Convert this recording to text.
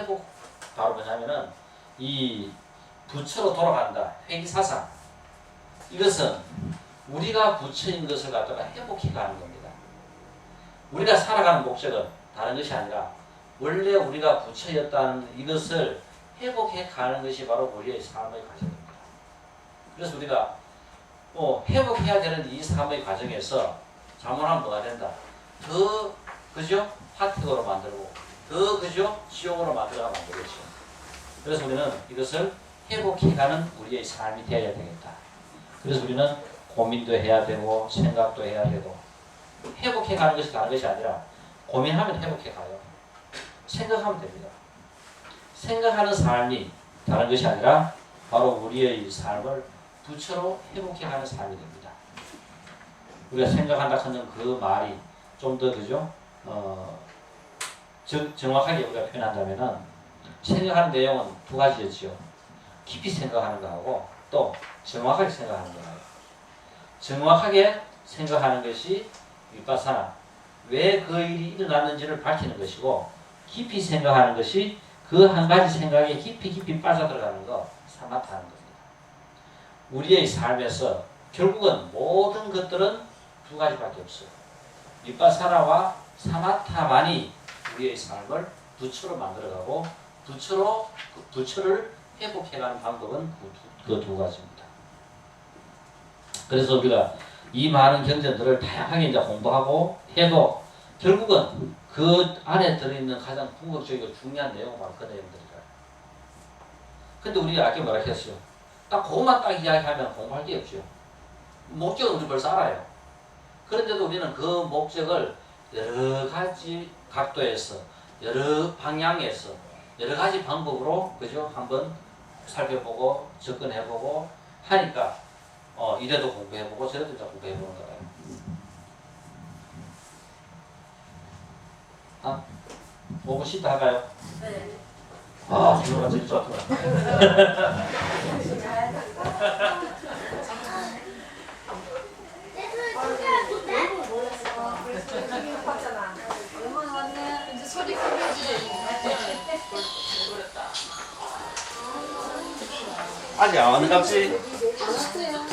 회복 바로 뭐냐면은 이 부처로 돌아간다 회기사상 이것은 우리가 부처인 것을 갖다가 회복해 가는 겁니다. 우리가 살아가는 목적은 다른 것이 아니라 원래 우리가 부처였다는 이것을 회복해 가는 것이 바로 우리의 삶의 과정입니다. 그래서 우리가 뭐 회복해야 되는 이 삶의 과정에서 잘못하면 뭐가 된다. 더 그죠? 하트으로 만들고 더 그죠? 지옥으로 만들어가면 안 되겠죠. 그래서 우리는 이것을 회복해가는 우리의 삶이 되어야 되겠다. 그래서 우리는 고민도 해야 되고 생각도 해야 되고 회복해가는 것이 다른 것이 아니라 고민하면 회복해가요. 생각하면 됩니다. 생각하는 삶이 다른 것이 아니라 바로 우리의 삶을 부처로 회복해가는 삶이 됩니다. 우리가 생각한다 하는 그 말이 좀 더 그죠? 어, 즉 정확하게 우리가 표현한다면은 생각하는 내용은 두 가지였죠. 깊이 생각하는 거하고 또 정확하게 생각하는 거예요. 정확하게 생각하는 것이 윗바사나 왜 그 일이 일어났는지를 밝히는 것이고 깊이 생각하는 것이 그 한 가지 생각에 깊이 깊이 빠져들어가는 거 사마타하는 겁니다. 우리의 삶에서 결국은 모든 것들은 두 가지밖에 없어요. 윗바사나와 사마타만이 우리의 삶을 부처로 만들어가고 부처로 그 부처를 회복해가는 방법은 그두 가지입니다. 그래서 우리가 이 많은 경전들을 다양하게 이제 공부하고 해도 결국은 그 안에 들어있는 가장 궁극적이고 중요한 내용은 바로 그 내용들이에요. 근데 우리가 아까 뭐라 했어요? 딱 그것만 딱 이야기하면 공부할 게 없죠. 목적은 우리 벌써 알아요. 그런데도 우리는 그 목적을 여러 가지 각도에서 여러 방향에서 여러 가지 방법으로 그죠 한번 살펴보고 접근해보고 하니까 어 이래도 공부해보고 저래도 공부해보는 거예요. 아 보고 싶다 할까요? 네. 아 제일 좋더 아직 안 왔는 갑지? 안 왔어요.